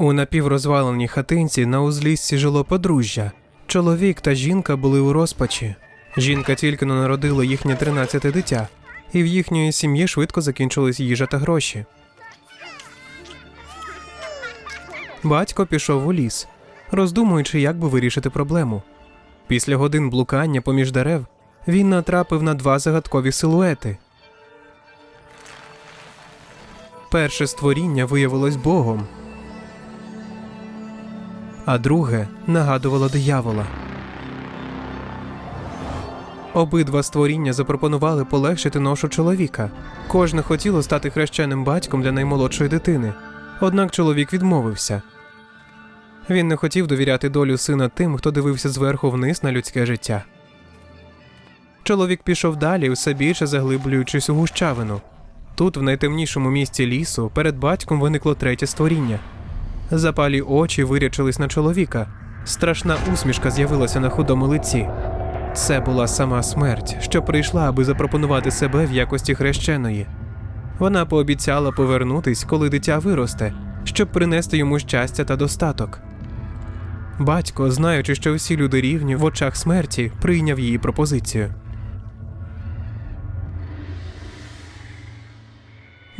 У напіврозваленій хатинці на узліссі жило подружжя. Чоловік та жінка були у розпачі. Жінка тільки народила їхнє тринадцяте дитя, і в їхньої сім'ї швидко закінчились їжа та гроші. Батько пішов у ліс, роздумуючи, як би вирішити проблему. Після годин блукання поміж дерев він натрапив на два загадкові силуети. Перше створіння виявилось Богом, а друге нагадувало диявола. Обидва створіння запропонували полегшити ношу чоловіка. Кожне хотіло стати хрещеним батьком для наймолодшої дитини. Однак чоловік відмовився. Він не хотів довіряти долю сина тим, хто дивився зверху вниз на людське життя. Чоловік пішов далі, все більше заглиблюючись у гущавину. Тут, в найтемнішому місці лісу, перед батьком виникло третє створіння. Запалі очі вирячились на чоловіка. Страшна усмішка з'явилася на худому лиці. Це була сама смерть, що прийшла, аби запропонувати себе в якості хрещеної. Вона пообіцяла повернутись, коли дитя виросте, щоб принести йому щастя та достаток. Батько, знаючи, що всі люди рівні в очах смерті, прийняв її пропозицію.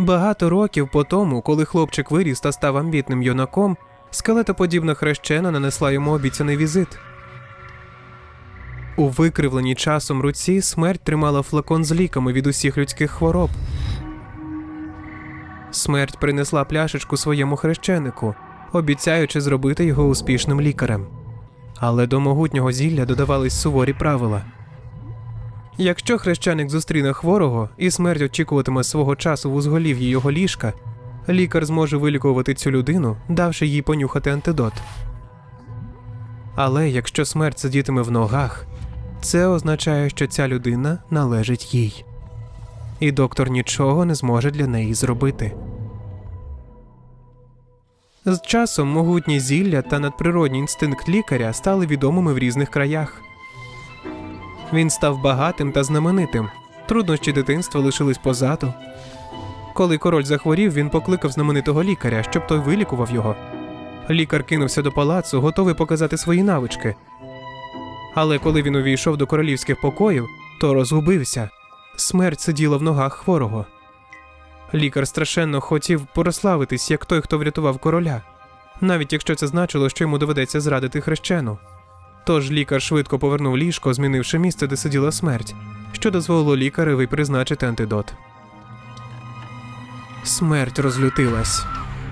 Багато років по тому, коли хлопчик виріс та став амбітним юнаком, скелетоподібна хрещена нанесла йому обіцяний візит. У викривленій часом руці смерть тримала флакон з ліками від усіх людських хвороб. Смерть принесла пляшечку своєму хрещенику, обіцяючи зробити його успішним лікарем. Але до могутнього зілля додавались суворі правила. Якщо хрещеник зустріне хворого і смерть очікуватиме свого часу в узголів'ї його ліжка, лікар зможе вилікувати цю людину, давши їй понюхати антидот. Але якщо смерть сидітиме в ногах, це означає, що ця людина належить їй. І доктор нічого не зможе для неї зробити. З часом могутні зілля та надприродній інстинкт лікаря стали відомими в різних краях. Він став багатим та знаменитим. Труднощі дитинства лишились позаду. Коли король захворів, він покликав знаменитого лікаря, щоб той вилікував його. Лікар кинувся до палацу, готовий показати свої навички. Але коли він увійшов до королівських покоїв, то розгубився. Смерть сиділа в ногах хворого. Лікар страшенно хотів прославитись, як той, хто врятував короля, навіть якщо це значило, що йому доведеться зрадити хрещену. Тож лікар швидко повернув ліжко, змінивши місце, де сиділа смерть, що дозволило лікареві призначити антидот. Смерть розлютилась.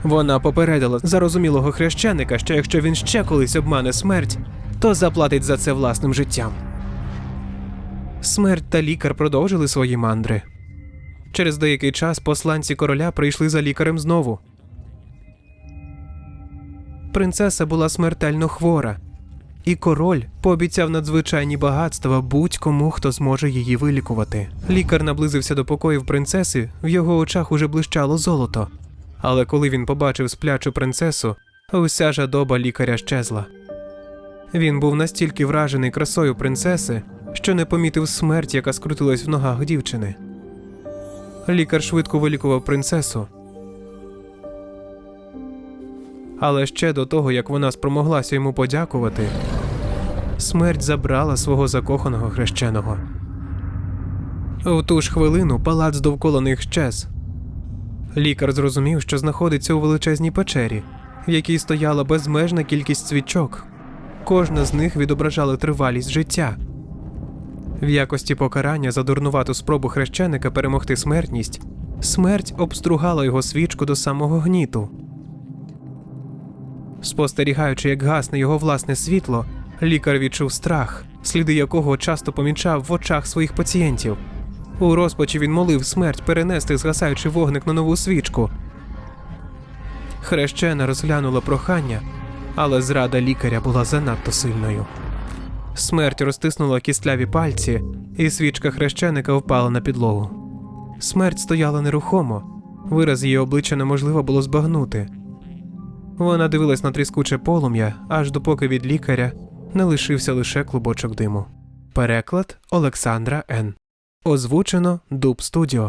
Вона попередила зарозумілого хрещеника, що якщо він ще колись обмане смерть, то заплатить за це власним життям. Смерть та лікар продовжили свої мандри. Через деякий час посланці короля прийшли за лікарем знову. Принцеса була смертельно хвора, і король пообіцяв надзвичайні багатства будь-кому, хто зможе її вилікувати. Лікар наблизився до покоїв принцеси, в його очах уже блищало золото. Але коли він побачив сплячу принцесу, уся жадоба лікаря щезла. Він був настільки вражений красою принцеси, що не помітив смерть, яка скрутилась в ногах дівчини. Лікар швидко вилікував принцесу. Але ще до того, як вона спромоглася йому подякувати, смерть забрала свого закоханого хрещеного. У ту ж хвилину палац довкола них щез. Лікар зрозумів, що знаходиться у величезній печері, в якій стояла безмежна кількість свічок. Кожна з них відображала тривалість життя. В якості покарання за дурнувату спробу хрещеника перемогти смертність, смерть обстругала його свічку до самого гніту. Спостерігаючи, як гасне його власне світло, лікар відчув страх, сліди якого часто помічав в очах своїх пацієнтів. У розпачі він молив смерть перенести згасаючий вогник на нову свічку. Хрещена розглянула прохання, але зрада лікаря була занадто сильною. Смерть розтиснула кістляві пальці, і свічка хрещеника впала на підлогу. Смерть стояла нерухомо, вираз її обличчя неможливо було збагнути. Вона дивилась на тріскуче полум'я, аж допоки від лікаря не лишився лише клубочок диму. Переклад Олександра Н. Озвучено Дуб Студіо.